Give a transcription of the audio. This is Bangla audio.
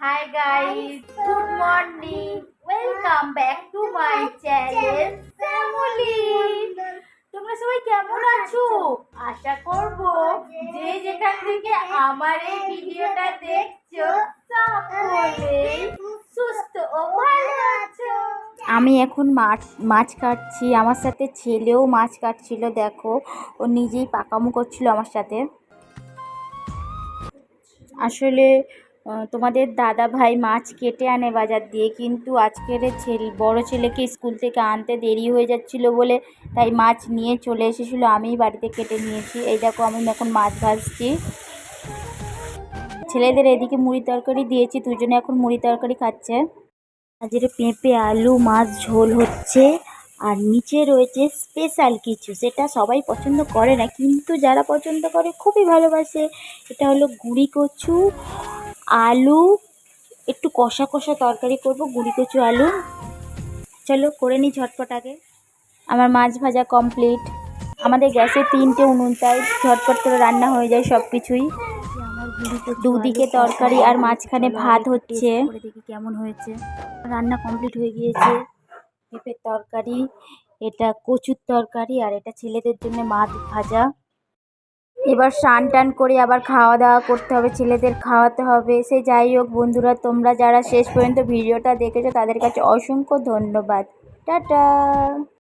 Hi guys, good morning. Welcome back to my channel Family. তোমরা সবাই কেমন আছো? আশা করব যে যেখান থেকে আমার এই ভিডিওটা দেখছ সকলেই সুস্থ ও ভালো আছো। আমি এখন মাছ মাছ কাটছি। আমার সাথে ছেলেও মাছ কাটছিল দেখো। ও নিজেই পাকামো করছিল আমার সাথে। আসলে তোমাদের দাদা ভাই মাছ কেটে আনে বাজার দিয়ে, কিন্তু আজকের ছেলে, বড় ছেলেকে স্কুল থেকে আনতে দেরি হয়ে যাচ্ছিল বলে তাই মাছ নিয়ে চলে এসেছিল। আমিই বাড়িতে কেটে নিয়েছি। এই দেখো, আমি এখন মাছ ভাজছি। ছেলেদের এদিকে মুড়ি তরকারি দিয়েছি, দুজনে এখন মুড়ি তরকারি খাচ্ছে। আজের পেঁপে, আলু, মাছ, ঝোল হচ্ছে। আর নিচে রয়েছে স্পেশাল কিছু, সেটা সবাই পছন্দ করে না, কিন্তু যারা পছন্দ করে খুবই ভালোবাসে। এটা হলো গুঁড়ি কচু আলু একটু কষা কষা তরকারি করব গুঁড়ি কচু আলু। চলো করে নিই ঝটপট আগে। আমার মাছ ভাজা কমপ্লিট আমাদের গ্যাসে তিনটে উনুন তাই ঝটপট করে রান্না হয়ে যায় সব কিছুই দুদিকে তরকারি আর মাঝখানে ভাত হচ্ছে। দেখি কেমন হয়েছে রান্না কমপ্লিট হয়ে গিয়েছে। পেঁপের তরকারি এটা কচুর তরকারি আর এটা ছেলেদের জন্য মাছ ভাজা। এবার স্নান টান করে আবার খাওয়া দাওয়া করতে হবে, ছেলেদের খাওয়াতে হবে। সে যাই হোক বন্ধুরা, তোমরা যারা শেষ পর্যন্ত ভিডিওটা দেখেছ তাদের কাছে অসংখ্য ধন্যবাদ। টাটা!